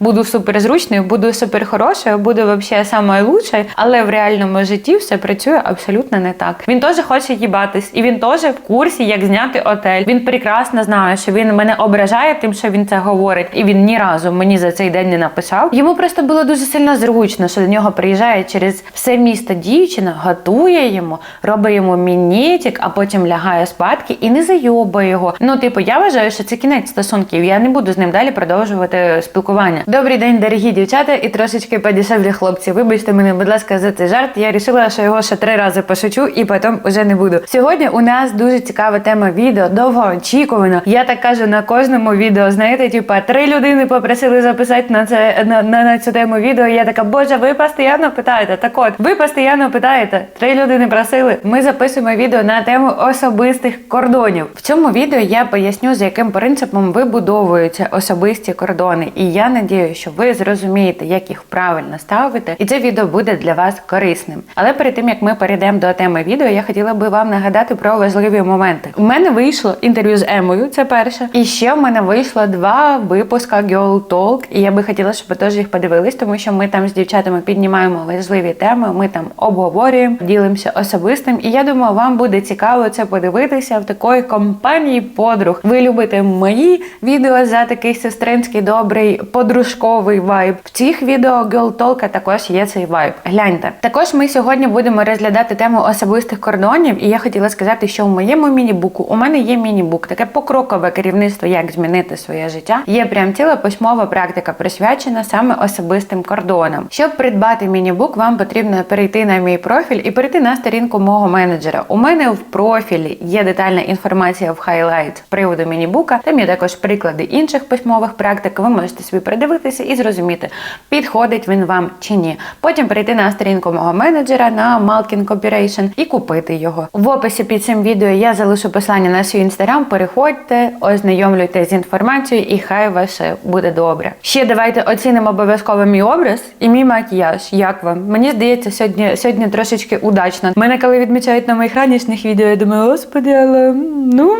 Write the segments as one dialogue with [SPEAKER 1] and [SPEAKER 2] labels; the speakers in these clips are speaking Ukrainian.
[SPEAKER 1] буду суперзручною, буду суперхорошою, буду вообще самою лучшою, але в реальному житті все працює абсолютно не так. Він теж хоче їбатись, і він теж в курсі, як зняти отель. Він прекрасно знає, що він мене ображає тим, що він це говорить, і він ні разу мені за цей день не написав. Йому просто було дуже сильно зручно, що до нього приїжджає через все місто дівчина, готує йому, робить йому мінетик, а потім лягає спадки і не зайобує його. Ну, типу, я вважаю, що це кінець стосунків. Я не буду з ним далі продовжувати спілкування. Добрий день, дорогі дівчата, і трошечки подешевлі хлопці. Вибачте мене, будь ласка, за цей жарт. Я рішила, що його ще три рази пошучу, і потім уже не буду. Сьогодні у нас дуже цікава тема відео, довго очікувано. Я так кажу на кожному відео. Знаєте, типа три людини попросили записати на це на, на, на цю тему відео. Я така, боже, ви постійно питаєте. Так от, ви постійно питаєте. Три людини просили. Ми записуємо відео на тему особистих кордонів. В цьому відео я поясню, за яким принципом вибудовуються особисті кордони. І я надію, що ви зрозумієте, як їх правильно ставити, і це відео буде для вас корисним. Але перед тим як ми перейдемо до теми відео, я хотіла би вам нагадати про важливі моменти. У мене вийшло інтерв'ю з Емою, це перше. І ще в мене вийшло два випуска Girl Talk, і я би хотіла, щоб ви теж їх подивились, тому що ми там з дівчатами піднімаємо важливі теми. Ми там обговорюємо, ділимося особистим. І я думаю, вам буде цікаво це подивитися в такої компанії подруг. Ви любите мої відео за такий сестринський добрий подружковий вайб. В цих відео Girl Talk також є цей вайб. Гляньте. Також ми сьогодні будемо розглядати тему особистих кордонів, і я хотіла сказати, що в моєму міні-буку у мене є міні-бук, таке покрокове керівництво, як змінити своє життя. Є прям ціла письмова практика, присвячена саме особистим кордонам. Щоб придбати міні-бук, вам потрібно перейти на мій профіль і перейти на сторінку мого менеджера. У мене в профілі є детальна інформація в хайлайт приводу міні-бука. Там є також приклади інших письмових практик. Ви можете собі придивитися і зрозуміти, підходить він вам чи ні. Потім перейти на сторінку мого менеджера на Malkin Cooperation і купити його. В описі під цим відео я залишу посилання на свій інстаграм. Переходьте, ознайомлюйтесь з інформацією, і хай ваше буде добре. Ще давайте оцінимо обов'язково мій образ і мій макіяж. Як вам? Мені здається, сьогодні сьогодні трошечки удачно. Мене коли відмічають на моїх ранішніх відео, я думаю, господи, але ну.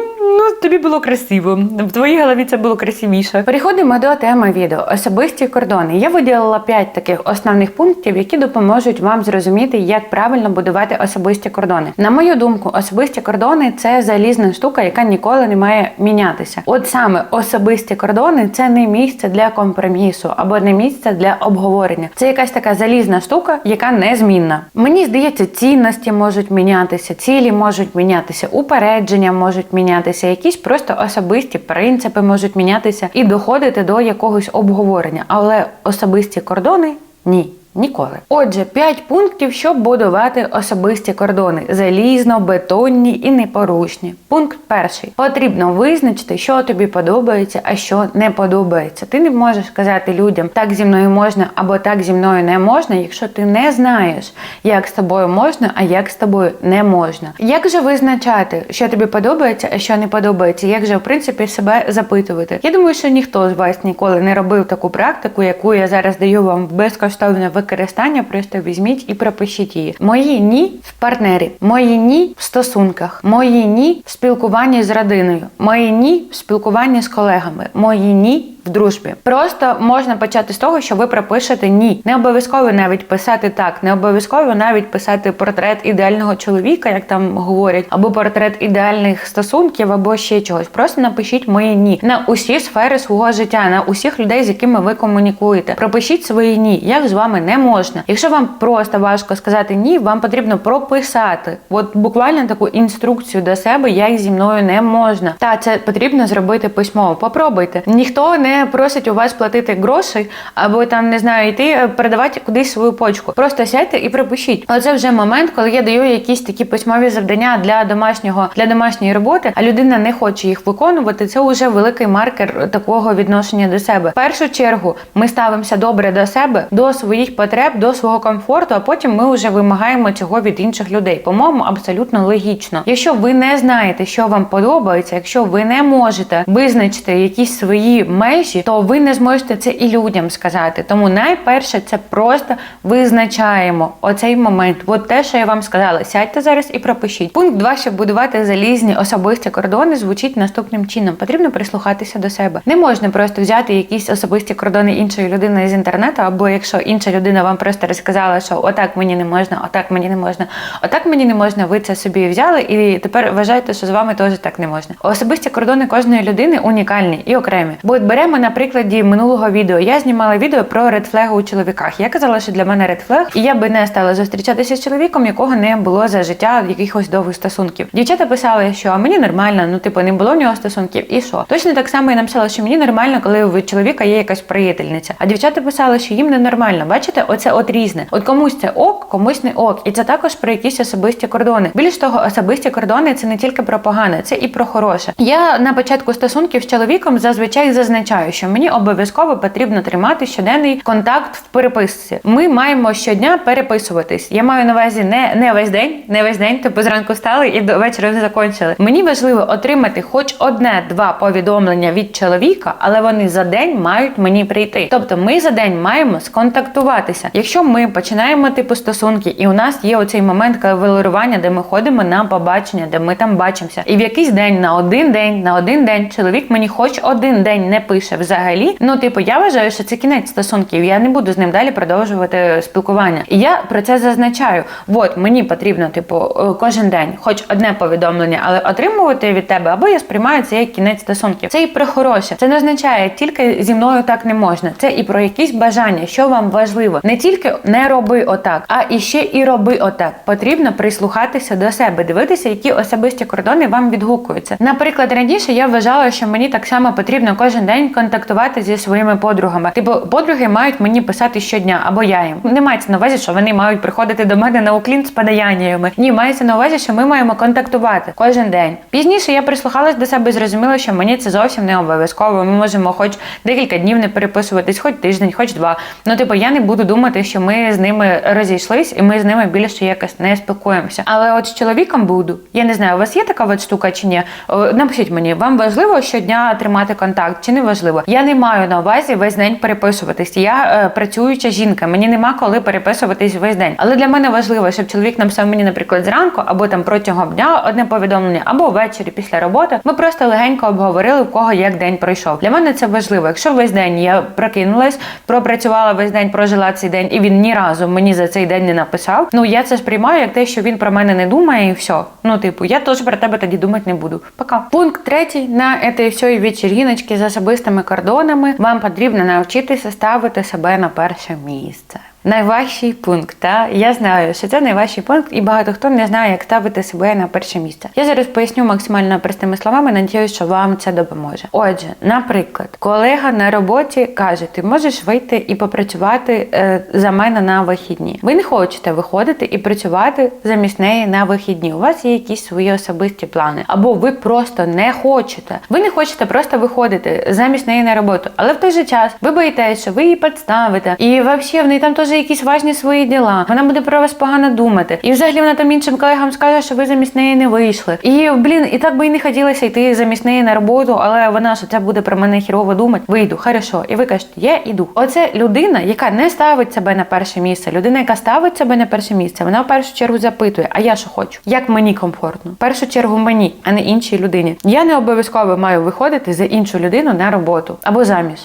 [SPEAKER 1] Тобі було красиво. В твоїй голові це було красивіше. Переходимо до теми відео особисті кордони. Я виділила 5 таких основних пунктів, які допоможуть вам зрозуміти, як правильно будувати особисті кордони. На мою думку, особисті кордони це залізна штука, яка ніколи не має мінятися. От саме особисті кордони це не місце для компромісу або не місце для обговорення. Це якась така залізна штука, яка незмінна. Мені здається, цінності можуть мінятися, цілі можуть мінятися, упередження можуть мінятися, якісь просто особисті принципи можуть мінятися і доходити до якогось обговорення. Але особисті кордони ні. Ніколи. Отже, 5 пунктів, щоб будувати особисті кордони: залізно, бетонні і непорушні. Пункт перший: потрібно визначити, що тобі подобається, а що не подобається. Ти не можеш сказати людям, так зі мною можна або так зі мною не можна, якщо ти не знаєш, як з тобою можна, а як з тобою не можна. Як же визначати, що тобі подобається, а що не подобається? Як же в принципі себе запитувати? Я думаю, що ніхто з вас ніколи не робив таку практику, яку я зараз даю вам в безкоштовне використання. Просто візьміть і пропишіть її. Мої ні в партнері, мої ні в стосунках, мої ні в спілкуванні з родиною, мої ні в спілкуванні з колегами, мої ні. Дружбі просто можна почати з того, що ви пропишете ні. Не обов'язково навіть писати так, не обов'язково навіть писати портрет ідеального чоловіка, як там говорять, або портрет ідеальних стосунків, або ще чогось. Просто напишіть мої ні на усі сфери свого життя, на усіх людей, з якими ви комунікуєте. Пропишіть свої ні, як з вами не можна. Якщо вам просто важко сказати ні, вам потрібно прописати. От буквально таку інструкцію до себе, як зі мною не можна. Та це потрібно зробити письмово. Попробуйте. Ніхто не просить у вас платити гроші, або там не знаю, йти е, передавати кудись свою почку. Просто сядьте і пропишіть. Оце вже момент, коли я даю якісь такі письмові завдання для домашнього для домашньої роботи, а людина не хоче їх виконувати. Це вже великий маркер такого відношення до себе. В першу чергу ми ставимося добре до себе, до своїх потреб, до свого комфорту, а потім ми вже вимагаємо цього від інших людей. По-моєму, абсолютно логічно. Якщо ви не знаєте, що вам подобається, якщо ви не можете визначити якісь свої межі межі, то ви не зможете це і людям сказати. Тому найперше це просто визначаємо оцей момент. От те, що я вам сказала, сядьте зараз і пропишіть. Пункт 2, щоб будувати залізні особисті кордони, звучить наступним чином. Потрібно прислухатися до себе. Не можна просто взяти якісь особисті кордони іншої людини з інтернету, або якщо інша людина вам просто розказала, що отак мені не можна, отак мені не можна, отак мені не можна. Ви це собі взяли, і тепер вважаєте, що з вами теж так не можна. Особисті кордони кожної людини унікальні і окремі. Бо от беремо на прикладі минулого відео. Я знімала відео про редфлеги у чоловіках. Я казала, що для мене редфлег, і я би не стала зустрічатися з чоловіком, якого не було за життя якихось довгих стосунків. Дівчата писали, що мені нормально, ну типу не було в нього стосунків, і що? Точно так само я написала, що мені нормально, коли у чоловіка є якась приятельниця. А дівчата писали, що їм не нормально. Бачите, оце от різне. От комусь це ок, комусь не ок. І це також про якісь особисті кордони. Більш того, особисті кордони це не тільки про погане, це і про хороше. Я на початку стосунків з чоловіком зазвичай зазначаю, що мені обов'язково потрібно тримати щоденний контакт в переписці. Ми маємо щодня переписуватись. Я маю на увазі не, не весь день, не весь день, типу зранку стали і до вечора вже закончили. Мені важливо отримати хоч одне-два повідомлення від чоловіка, але вони за день мають мені прийти. Тобто ми за день маємо сконтактуватися. Якщо ми починаємо типу стосунки, і у нас є оцей момент кавалерування, де ми ходимо на побачення, де ми там бачимося, і в якийсь день на один день, на один день чоловік мені хоч один день не пише взагалі. Ну, типу, я вважаю, що це кінець стосунків. Я не буду з ним далі продовжувати спілкування. І я про це зазначаю. От мені потрібно, типу, е, кожен день, хоч одне повідомлення, але отримувати від тебе, або я сприймаю це як кінець стосунків. Це і про хороше. Це не означає тільки зі мною так не можна. Це і про якісь бажання, що вам важливо. Не тільки не роби отак, а і ще і роби отак. Потрібно прислухатися до себе, дивитися, які особисті кордони вам відгукуються. Наприклад, раніше я вважала, що мені так само потрібно кожен день контактувати зі своїми подругами. Типу, подруги мають мені писати щодня, або я їм. Не мається на увазі, що вони мають приходити до мене на уклін з подаяннями. Ні, мається на увазі, що ми маємо контактувати кожен день. Пізніше я прислухалась до себе і зрозуміла, що мені це зовсім не обов'язково. Ми можемо хоч декілька днів не переписуватись, хоч тиждень, хоч два. Ну, типу, я не буду думати, що ми з ними розійшлись, і ми з ними більше якось не спілкуємося. Але от з чоловіком буду. Я не знаю, у вас є така от штука чи ні? Напишіть мені, вам важливо щодня тримати контакт чи не важливо? Я не маю на увазі весь день переписуватись. Я е, працююча жінка, мені нема коли переписуватись весь день. Але для мене важливо, щоб чоловік написав мені, наприклад, зранку або там протягом дня одне повідомлення, або ввечері після роботи. Ми просто легенько обговорили, в кого як день пройшов. Для мене це важливо. Якщо весь день я прокинулась, пропрацювала весь день, прожила цей день, і він ні разу мені за цей день не написав. Ну я це сприймаю як те, що він про мене не думає, і все. Ну, типу, я теж про тебе тоді думати не буду. Пока. Пункт третій на этой всій вечіріночці з особистими кордонами вам потрібно навчитися ставити себе на перше місце. Найважчий пункт, та я знаю, що це найважчий пункт, і багато хто не знає, як ставити себе на перше місце. Я зараз поясню максимально простими словами. Надіюсь, що вам це допоможе. Отже, наприклад, колега на роботі каже: ти можеш вийти і попрацювати е, за мене на вихідні. Ви не хочете виходити і працювати замість неї на вихідні. У вас є якісь свої особисті плани, або ви просто не хочете. Ви не хочете просто виходити замість неї на роботу, але в той же час ви боїтеся, що ви її підставите, і взагалі в неї там теж якісь важні свої діла. Вона буде про вас погано думати. І взагалі вона там іншим колегам скаже, що ви замість неї не вийшли. І блін, і так би і не хотілося йти замість неї на роботу, але вона що це буде про мене хірово думати. Вийду, хорошо. І ви кажете, я іду. Оце людина, яка не ставить себе на перше місце. Людина, яка ставить себе на перше місце, вона в першу чергу запитує, а я що хочу? Як мені комфортно? В першу чергу мені, а не іншій людині. Я не обов'язково маю виходити за іншу людину на роботу або заміж.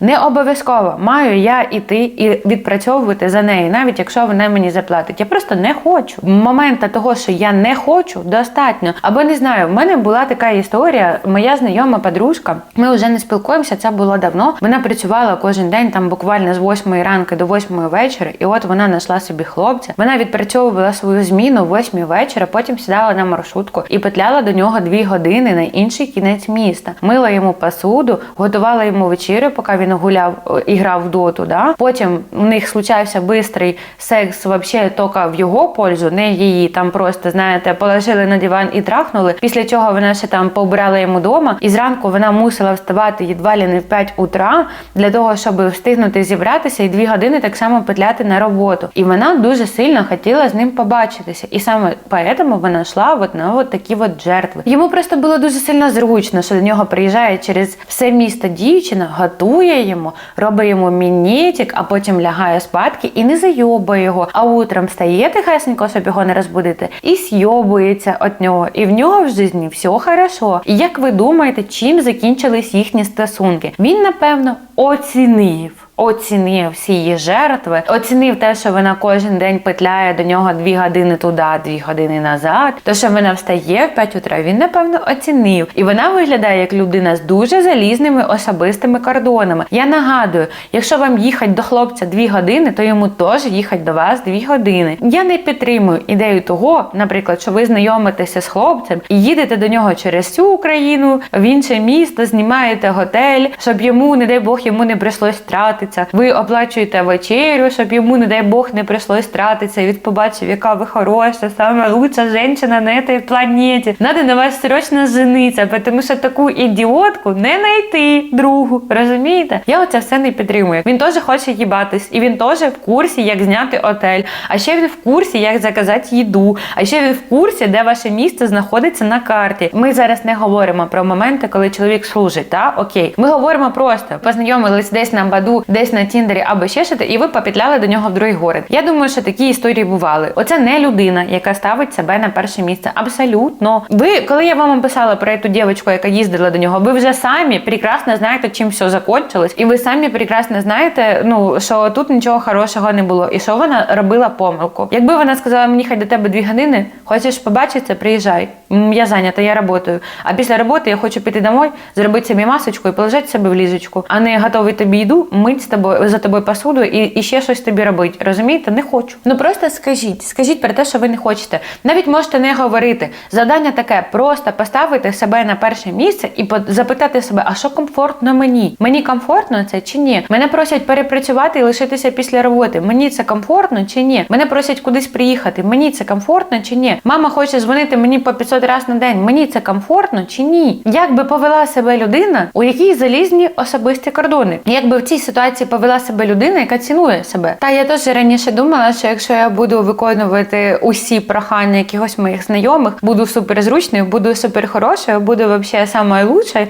[SPEAKER 1] Не обов'язково маю я іти і відпрацьовувати за неї, навіть якщо вона мені заплатить. Я просто не хочу. Момента того, що я не хочу, достатньо. Або не знаю, в мене була така історія. Моя знайома подружка. Ми вже не спілкуємося. Це було давно. Вона працювала кожен день, там буквально з 8 ранку до 8 вечора. І от вона знайшла собі хлопця. Вона відпрацьовувала свою зміну в 8 вечора, потім сідала на маршрутку і петляла до нього 2 години на інший кінець міста. Мила йому посуду, готувала йому вечерю, поки він він гуляв е, і грав в доту. Да? Потім у них случався бистрий секс вообще тільки в його пользу, не її. Там просто, знаєте, положили на диван і трахнули. Після чого вона ще там побрала йому дома, і зранку вона мусила вставати едва ли не в 5 утра для того, щоб встигнути зібратися і дві години так само петляти на роботу. І вона дуже сильно хотіла з ним побачитися. І саме поэтому вона йшла от на от такі от жертви. Йому просто було дуже сильно зручно, що до нього приїжджає через все місто дівчина, готує йому, робить йому мінетик, а потім лягає спадки і не зайобує його. А утром встає тихесенько, щоб його не розбудити, і сйобується від нього. І в нього в житті все хорошо. І як ви думаєте, чим закінчились їхні стосунки? Він, напевно, оцінив. Оцінив всі її жертви, оцінив те, що вона кожен день петляє до нього дві години туди, дві години назад. То, що вона встає в 5 утра, він напевно оцінив. І вона виглядає як людина з дуже залізними особистими кордонами. Я нагадую, якщо вам їхати до хлопця дві години, то йому теж їхати до вас дві години. Я не підтримую ідею того, наприклад, що ви знайомитеся з хлопцем і їдете до нього через всю Україну в інше місто, знімаєте готель, щоб йому, не дай Бог, йому не прийшлось тратитися. Ви оплачуєте вечерю, щоб йому, не дай Бог, не прийшлось тратитися. Він побачив, яка ви хороша, саме лучша жінка на цій планеті. Надо на вас срочно жениться, тому що таку ідіотку не знайти другу. Розумієте? Я оце все не підтримую. Він теж хоче їбатись, і він теж в курсі, як зняти отель. А ще він в курсі, як заказати їду. А ще він в курсі, де ваше місце знаходиться на карті. Ми зараз не говоримо про моменти, коли чоловік служить. Та окей, ми говоримо просто познайомились десь на баду, десь на Тіндері або ще щось, і ви попетляли до нього в другий город. Я думаю, що такі історії бували. Оце не людина, яка ставить себе на перше місце. Абсолютно. Ви, коли я вам описала про цю дівчинку, яка їздила до нього, ви вже самі прекрасно знаєте, чим все закончилось, і ви самі прекрасно знаєте, ну що тут нічого хорошого не було, і що вона робила помилку. Якби вона сказала мені, хай до тебе дві години, хочеш побачитися, приїжджай. Я зайнята, я працюю. А після роботи я хочу піти домой, зробити собі масочку і положити себе в ліжечку, а не готовий тобі йду, мить тобою за тобою посуду і, і ще щось тобі робити. Розумієте? Не хочу. Ну просто скажіть, скажіть про те, що ви не хочете. Навіть можете не говорити. Завдання таке: просто поставити себе на перше місце і запитати себе, а що комфортно мені? Мені комфортно це чи ні? Мене просять перепрацювати і лишитися після роботи. Мені це комфортно чи ні? Мене просять кудись приїхати. Мені це комфортно чи ні? Мама хоче дзвонити мені по 500 разів на день. Мені це комфортно чи ні? Як би повела себе людина, у якій залізні особисті кордони? Як би в цій ситуації повела себе людина, яка цінує себе? Та я теж раніше думала, що якщо я буду виконувати усі прохання якихось моїх знайомих, буду суперзручною, буду суперхорошою, буду взагалі самою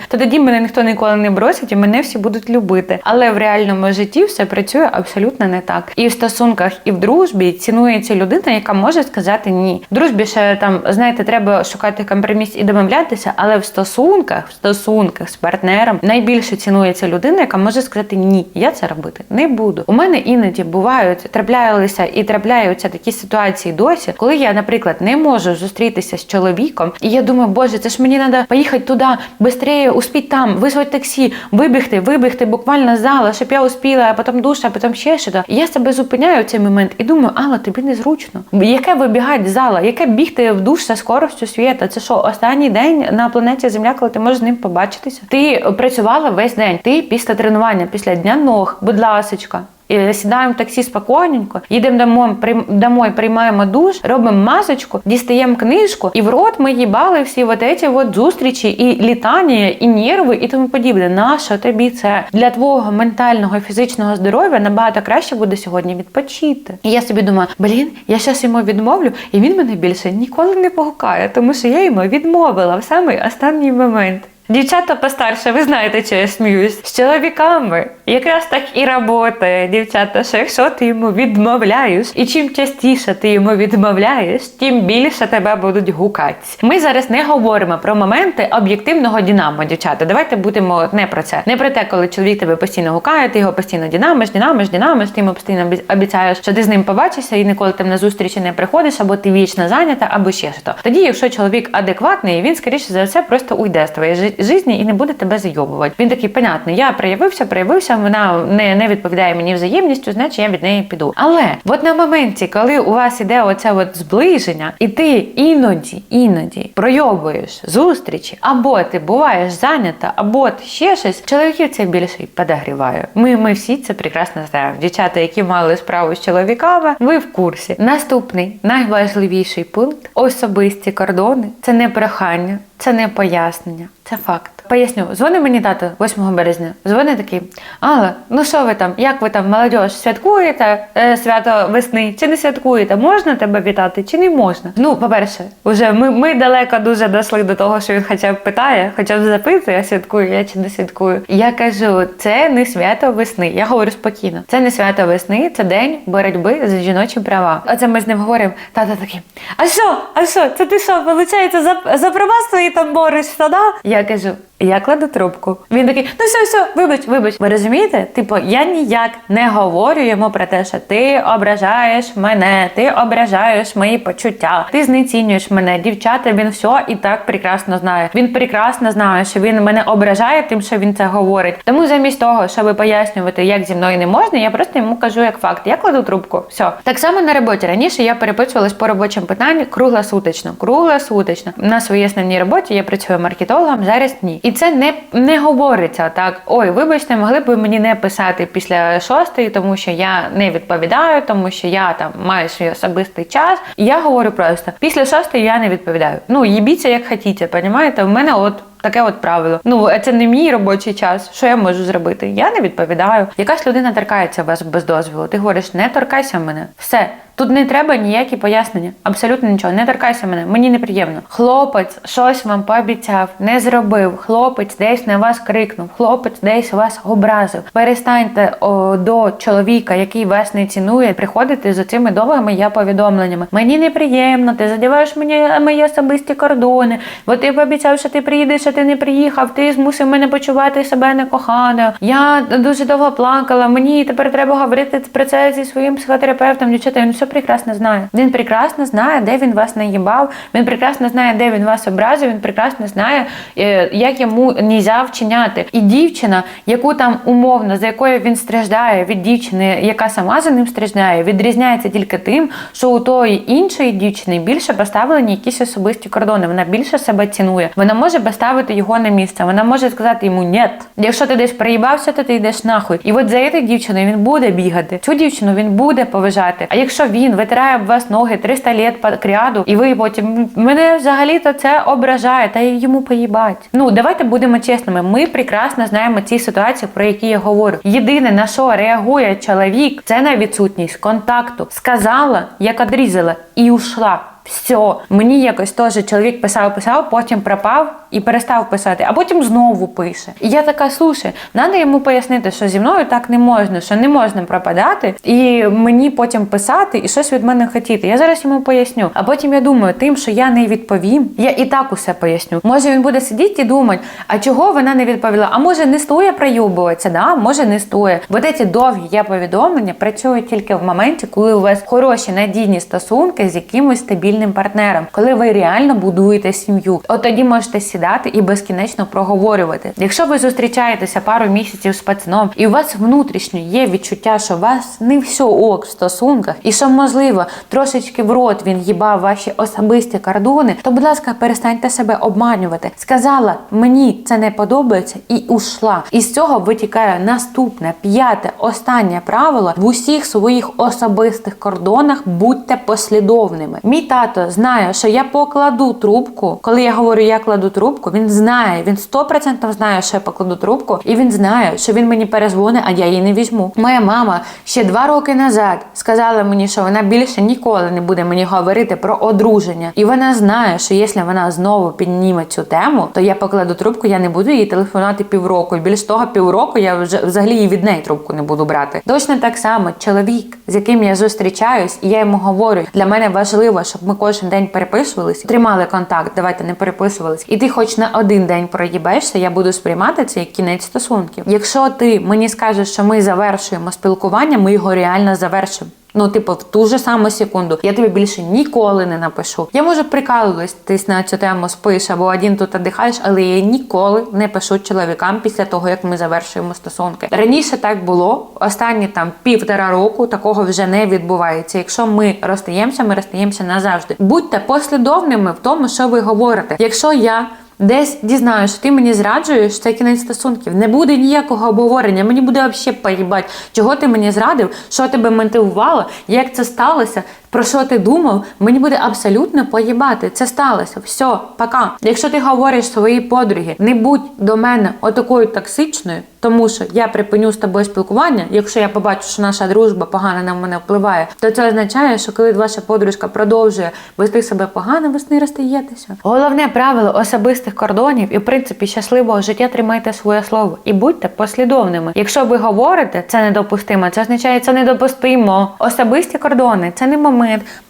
[SPEAKER 1] то тоді мене ніхто ніколи не бросить і мене всі будуть любити. Але в реальному житті все працює абсолютно не так. І в стосунках, і в дружбі цінується людина, яка може сказати ні. В дружбі ще там, знаєте, треба шукати компроміс і домовлятися, але в стосунках, в стосунках з партнером найбільше цінується людина, яка може сказати ні, я це робити не буду. У мене іноді бувають траплялися і трапляються такі ситуації досі, коли я, наприклад, не можу зустрітися з чоловіком, і я думаю, боже, це ж мені треба поїхати туди, швидше, успіть там, визвати таксі, вибігти, вибігти буквально з зала, щоб я успіла, а потім душ, а потім ще щось. І я себе зупиняю в цей момент і думаю, Алла, тобі незручно. Яке вибігати з зала, яке бігти в душ за скоростю світа? Це що, останній день на планеті Земля, коли ти можеш з ним побачитися? Ти працювала весь день. Ти після тренування, після дня ног, будь ласочка. І Сідаємо в таксі спокійненько, їдемо домой, прийм- домой, приймаємо душ, робимо масочку, дістаємо книжку, і в рот ми їбали всі от ці от зустрічі, і літання, і нерви, і тому подібне. Нащо тобі це для твого ментального і фізичного здоров'я набагато краще буде сьогодні відпочити. І я собі думаю, блін, я щас йому відмовлю, і він мене більше ніколи не погукає, тому що я йому відмовила в самий останній момент. Дівчата постарше, ви знаєте, що я сміюсь. З чоловіками якраз так і працює, дівчата, що якщо ти йому відмовляєш, і чим частіше ти йому відмовляєш, тим більше тебе будуть гукати. Ми зараз не говоримо про моменти об'єктивного дінамо, дівчата. Давайте будемо не про це. Не про те, коли чоловік тебе постійно гукає, ти його постійно дінамиш, дінамиш, дінамиш, ти йому постійно обіцяєш, що ти з ним побачишся і ніколи там на зустрічі не приходиш, або ти вічно зайнята, або ще що. Тоді, якщо чоловік адекватний, він скоріше за все просто уйде з твоєї житті і не буде тебе зайобувати. Він такий, понятно, я проявився, проявився, вона не, не відповідає мені взаємністю, значить я від неї піду. Але от на моменті, коли у вас іде оце от зближення, і ти іноді, іноді пройобуєш зустрічі, або ти буваєш зайнята, або ти ще щось, чоловіків це більше подогріває. Ми, ми всі це прекрасно знаємо. Дівчата, які мали справу з чоловіками, ви в курсі. Наступний найважливіший пункт особисті кордони це не прохання, це не пояснення, це факт. Поясню, дзвонить мені тато 8 березня. Дзвонить такий: Алла, ну що ви там? Як ви там, молодь, святкуєте е, свято весни? Чи не святкуєте? Можна тебе вітати, чи не можна? Ну, по-перше, вже ми, ми далеко дуже дійшли до того, що він хоча б питає, хоча б запитує, святкую я чи не святкую. Я кажу, це не свято весни. Я говорю спокійно. Це не свято весни, це день боротьби за жіночі права. Оце ми з ним говоримо. Тато такий, а що? А що? Це ти що, виходить, за, за права свої там борешся, да? Я кажу. Я кладу трубку. Він такий, ну все, все, вибач, вибач. Ви розумієте? Типу, я ніяк не говорю йому про те, що ти ображаєш мене, ти ображаєш мої почуття, ти знецінюєш мене. Дівчата, він все і так прекрасно знає. Він прекрасно знає, що він мене ображає, тим, що він це говорить. Тому замість того, щоб пояснювати, як зі мною не можна, я просто йому кажу як факт. Я кладу трубку. Все. Так само на роботі. Раніше я переписувалась по робочим питанням круглосуточно. Круглосуточно. На своїй основній роботі я працюю маркетологом, зараз ні. І це не, не говориться так. Ой, вибачте, могли б мені не писати після шостої, тому що я не відповідаю, тому що я там маю свій особистий час. І я говорю просто: після шостої я не відповідаю. Ну, їбіться як хотіте, понімаєте? У мене от. Таке от правило. Ну це не мій робочий час. Що я можу зробити? Я не відповідаю. Якась людина торкається вас без дозволу. Ти говориш, не торкайся мене. Все. Тут не треба ніякі пояснення. Абсолютно нічого. Не торкайся мене. Мені неприємно. Хлопець щось вам пообіцяв, не зробив. Хлопець десь на вас крикнув. Хлопець десь вас образив. Перестаньте о, до чоловіка, який вас не цінує, приходити з цими довгими я повідомленнями. Мені неприємно, ти задіваєш мені мої особисті кордони, бо ти пообіцяв, що ти приїдеш, а ти не приїхав. Ти змусив мене почувати себе некоханою. Я дуже довго плакала. Мені тепер треба говорити про це зі своїм психотерапевтом. Дівчата, він все прекрасно знає. Він прекрасно знає, де він вас наїбав. Він прекрасно знає, де він вас образив. Він прекрасно знає, е, як йому нельзя вчиняти. І дівчина, яку там умовно, за якою він страждає від дівчини, яка сама за ним страждає, відрізняється тільки тим, що у тої іншої дівчини більше поставлені якісь особисті кордони. Вона більше себе цінує. Вона може поставити його на місце. Вона може сказати йому «Нєт». Якщо ти десь приїбався, то ти йдеш нахуй. І от за цією дівчиною він буде бігати. Цю дівчину він буде поважати. А якщо він витирає об вас ноги 300 літ кряду, і ви потім мене взагалі-то це ображає, та йому поїбать. Ну давайте будемо чесними. Ми прекрасно знаємо ці ситуації, про які я говорю. Єдине на що реагує чоловік, це на відсутність контакту. Сказала, як одрізала, і ушла. Все, мені якось теж чоловік писав, писав, потім пропав і перестав писати, а потім знову пише. І я така, слушай, треба йому пояснити, що зі мною так не можна, що не можна пропадати, і мені потім писати і щось від мене хотіти. Я зараз йому поясню. А потім я думаю, тим, що я не відповім, я і так усе поясню. Може він буде сидіти і думати, а чого вона не відповіла? А може не стоє проюбуватися, да? може не стоє. Бо ці довгі я повідомлення працюють тільки в моменті, коли у вас хороші надійні стосунки з якимось стабільним партнером, коли ви реально будуєте сім'ю. От тоді можете сідати і безкінечно проговорювати. Якщо ви зустрічаєтеся пару місяців з пацаном, і у вас внутрішньо є відчуття, що у вас не все ок в стосунках, і що можливо трошечки в рот він їбав ваші особисті кордони, то будь ласка, перестаньте себе обманювати. Сказала мені це не подобається і ушла. І з цього витікає наступне п'яте, останнє правило в усіх своїх особистих кордонах будьте послідовними. Мій тато знає, що я покладу трубку. Коли я говорю, я кладу трубку, він знає, він 100% знає, що я покладу трубку, і він знає, що він мені перезвонить, а я її не візьму. Моя мама ще два роки назад сказала мені, що вона більше ніколи не буде мені говорити про одруження. І вона знає, що якщо вона знову підніме цю тему, то я покладу трубку, я не буду їй телефонувати півроку. Більш того, півроку я вже взагалі і від неї трубку не буду брати. Точно так само чоловік, з яким я зустрічаюсь, і я йому говорю, для мене важливо, щоб ми кожен день переписувались, тримали контакт, давайте не переписувались. І ти хоч на один день проїбешся, я буду сприймати це як кінець стосунків. Якщо ти мені скажеш, що ми завершуємо спілкування, ми його реально завершимо. Ну, типу, в ту же саму секунду. Я тобі більше ніколи не напишу. Я можу прикалуватись на цю тему спиш або один тут одихаєш, але я ніколи не пишу чоловікам після того, як ми завершуємо стосунки. Раніше так було. Останні там півтора року такого вже не відбувається. Якщо ми розстаємося, ми розстаємося назавжди. Будьте послідовними в тому, що ви говорите. Якщо я. Десь дізнаюся, що ти мені зраджуєш, це кінець стосунків. Не буде ніякого обговорення. Мені буде взагалі поїбать, чого ти мені зрадив, що тебе мотивувало, як це сталося, про що ти думав. Мені буде абсолютно поїбати. Це сталося. Все, пока. Якщо ти говориш своїй подругі, не будь до мене отакою токсичною, тому що я припиню з тобою спілкування. Якщо я побачу, що наша дружба погано на мене впливає, то це означає, що коли ваша подружка продовжує вести себе погано, ви з нею розстаєтеся. Головне правило особистих кордонів і в принципі щасливого життя тримайте своє слово і будьте послідовними. Якщо ви говорите, це недопустимо, це означає, це недопустимо. Особисті кордони це не момент.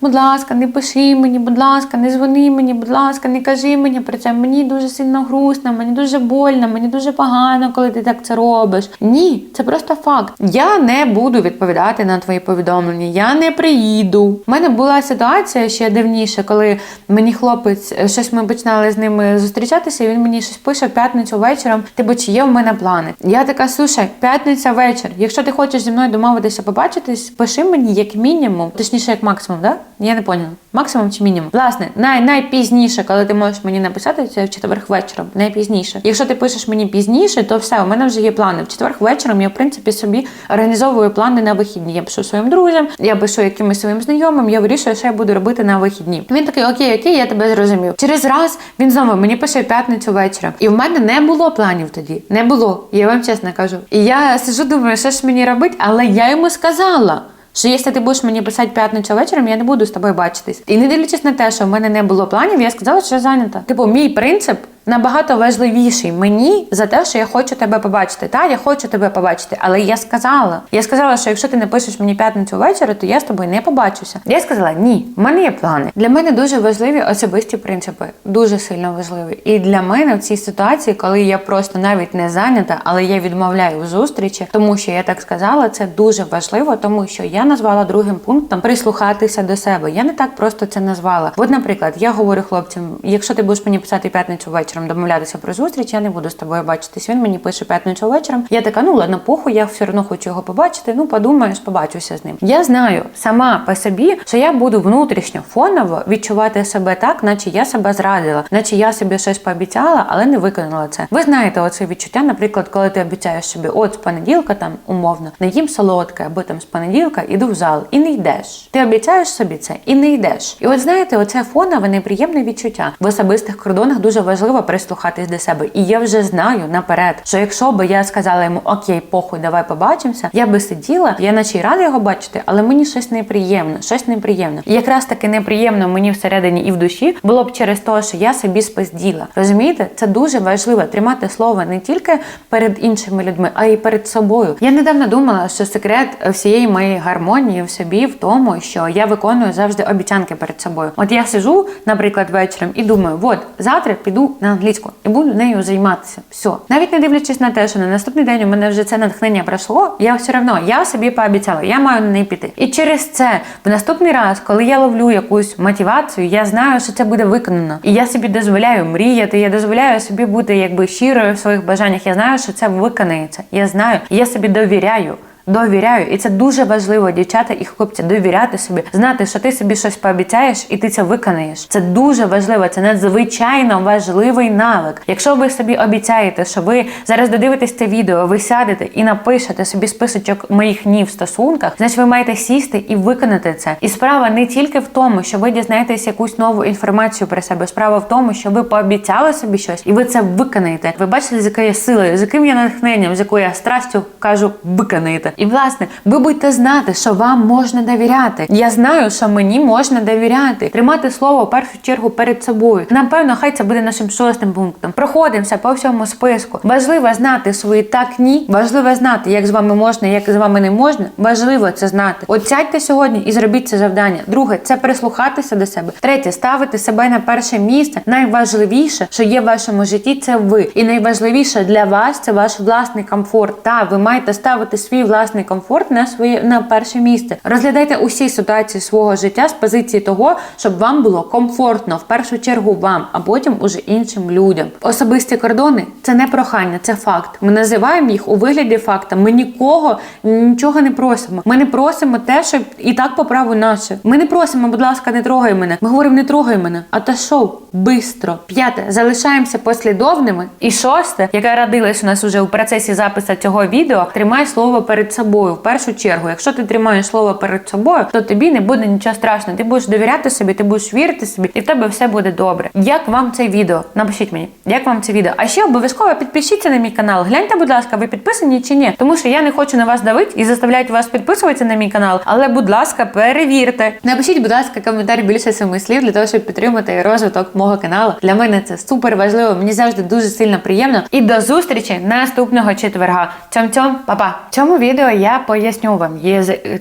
[SPEAKER 1] Будь ласка, не пиши мені, будь ласка, не дзвони мені, будь ласка, не кажи мені про це. Мені дуже сильно грустно, мені дуже больно, мені дуже погано, коли ти так це робиш. Ні, це просто факт. Я не буду відповідати на твої повідомлення. Я не приїду. У мене була ситуація ще дивніше, коли мені хлопець е, щось ми починали з ними зустрічатися. і Він мені щось пише п'ятницю вечором. Типу, чи є в мене плани? Я така, слушай, п'ятниця вечір. Якщо ти хочеш зі мною домовитися, побачитись, пиши мені як мінімум, точніше, як максимум, да? Я не поняла. Максимум чи мінімум? Власне, най найпізніше, коли ти можеш мені написати, це в четвер вечором. Найпізніше. Якщо ти пишеш мені пізніше, то все, у мене вже є плани. В четвер вечором я, в принципі, собі організовую плани на вихідні. Я пишу своїм друзям, я пишу якимось своїм знайомим, я вирішую, що я буду робити на вихідні. Він такий, окей, окей, я тебе зрозумів. Через раз він знову мені пише п'ятницю вечором. І в мене не було планів тоді. Не було. Я вам чесно кажу. І я сижу, думаю, що ж мені робити, але я йому сказала. Що якщо ти будеш мені писати п'ятницю вечором, я не буду з тобою бачитись. І не дивлячись на те, що в мене не було планів, я сказала, що я зайнята. Типу, мій принцип набагато важливіший мені за те, що я хочу тебе побачити. Та я хочу тебе побачити, але я сказала. Я сказала, що якщо ти не пишеш мені п'ятницю ввечері, то я з тобою не побачуся. Я сказала, ні, в мене є плани. Для мене дуже важливі особисті принципи, дуже сильно важливі. І для мене в цій ситуації, коли я просто навіть не зайнята, але я відмовляю в зустрічі, тому що я так сказала, це дуже важливо, тому що я назвала другим пунктом прислухатися до себе. Я не так просто це назвала. От, наприклад, я говорю хлопцям: якщо ти будеш мені писати п'ятницю вечором, домовлятися про зустріч, я не буду з тобою бачитись. Він мені пише п'ятницю вечором. Я така, ну ладно, похуй, я все одно хочу його побачити. Ну подумаєш, побачуся з ним. Я знаю сама по собі, що я буду внутрішньо фоново відчувати себе так, наче я себе зрадила, наче я собі щось пообіцяла, але не виконала це. Ви знаєте, оце відчуття, наприклад, коли ти обіцяєш собі, от з понеділка там умовно не їм солодке, або там з понеділка іду в зал і не йдеш. Ти обіцяєш собі це і не йдеш. І от знаєте, оце фонове неприємне відчуття в особистих кордонах дуже важливо прислухатись до себе. І я вже знаю наперед, що якщо би я сказала йому окей, похуй, давай побачимося, я би сиділа, я наче й рада його бачити, але мені щось неприємно, щось неприємно. І якраз таки неприємно мені всередині і в душі було б через те, що я собі спизділа. Розумієте, це дуже важливо тримати слово не тільки перед іншими людьми, а й перед собою. Я недавно думала, що секрет всієї моєї гармонії в собі в тому, що я виконую завжди обіцянки перед собою. От я сижу, наприклад, вечором і думаю, от завтра піду на англійську і буду нею займатися. Все, навіть не дивлячись на те, що на наступний день у мене вже це натхнення пройшло. Я все одно я собі пообіцяла, я маю на неї піти. І через це в наступний раз, коли я ловлю якусь мотивацію, я знаю, що це буде виконано. І я собі дозволяю мріяти. Я дозволяю собі бути якби щирою в своїх бажаннях. Я знаю, що це виконається. Я знаю, я собі довіряю. Довіряю, і це дуже важливо, дівчата і хлопці, довіряти собі, знати, що ти собі щось пообіцяєш, і ти це виконаєш. Це дуже важливо, це надзвичайно важливий навик. Якщо ви собі обіцяєте, що ви зараз додивитесь це відео, ви сядете і напишете собі списочок моїх ні в стосунках, значить ви маєте сісти і виконати це. І справа не тільки в тому, що ви дізнаєтесь якусь нову інформацію про себе. Справа в тому, що ви пообіцяли собі щось, і ви це виконаєте. Ви бачите, з якою силою, з яким я натхненням, з якою я страстю кажу, виконаєте. І власне, ви будете знати, що вам можна довіряти. Я знаю, що мені можна довіряти, тримати слово в першу чергу перед собою. Напевно, хай це буде нашим шостим пунктом. Проходимося по всьому списку. Важливо знати свої так, ні. Важливо знати, як з вами можна, як з вами не можна. Важливо це знати. От сядьте сьогодні і зробіть це завдання. Друге, це прислухатися до себе. Третє, ставити себе на перше місце. Найважливіше, що є в вашому житті, це ви. І найважливіше для вас це ваш власний комфорт. Та ви маєте ставити свій власний власний комфорт на своє на перше місце. Розглядайте усі ситуації свого життя з позиції того, щоб вам було комфортно в першу чергу вам, а потім уже іншим людям. Особисті кордони це не прохання, це факт. Ми називаємо їх у вигляді факта. Ми нікого нічого не просимо. Ми не просимо те, що і так по праву наше. Ми не просимо, будь ласка, не трогай мене. Ми говоримо, не трогай мене. А та шоу бистро. П'яте, залишаємося послідовними. І шосте, яке родилось у нас уже у процесі запису цього відео, тримай слово перед собою. В першу чергу, якщо ти тримаєш слово перед собою, то тобі не буде нічого страшного. Ти будеш довіряти собі, ти будеш вірити собі, і в тебе все буде добре. Як вам це відео? Напишіть мені, як вам це відео. А ще обов'язково підпишіться на мій канал. Гляньте, будь ласка, ви підписані чи ні? Тому що я не хочу на вас давити і заставляти вас підписуватися на мій канал. Але, будь ласка, перевірте. Напишіть, будь ласка, коментар більше семи слів для того, щоб підтримати розвиток мого каналу. Для мене це супер важливо. Мені завжди дуже сильно приємно. І до зустрічі наступного четверга. Цьом-цьом, па-па. Цьому відео я поясню вам. Єзи...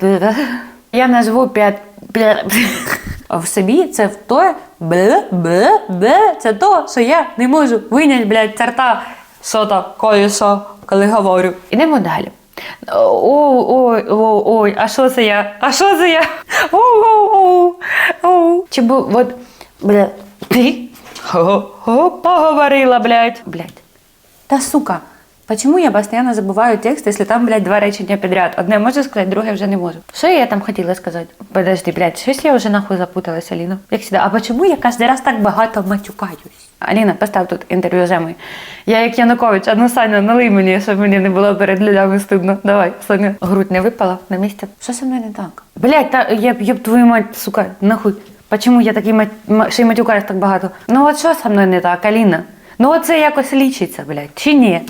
[SPEAKER 1] Я назву п'ять. В собі це в то бе, це то, що я не можу виняти, блядь, царта сота, колесо, коли говорю. Ідемо далі. Ой, ой, ой, а що це я? А що це я? Чи бу, от, бля, ти? Поговорила, блядь. Блядь. Та сука, почему я постоянно забываю текст, если там, блядь, два речення підряд? Одне можу сказати, друге вже не можу. Що я там хотіла сказати? Подожди, блядь, щось я вже нахуй запуталась, Аліна. Як сюди, а почему я кожен раз так багато матюкаюсь? Аліна, постав тут інтерв'ю Емою. Я як Янукович, а ну Саня, налий мені, щоб мені не було перед людьми стидно. Давай, Саня. Грудь не випала на місце. Що со мною не так? Блядь, та я б ёб твою мать, сука, нахуй. Почему я такий мать, ще й матюкаюсь так багато? Ну от що со мною не так, Аліна? Ну оце якось лічиться, блядь, чи ні?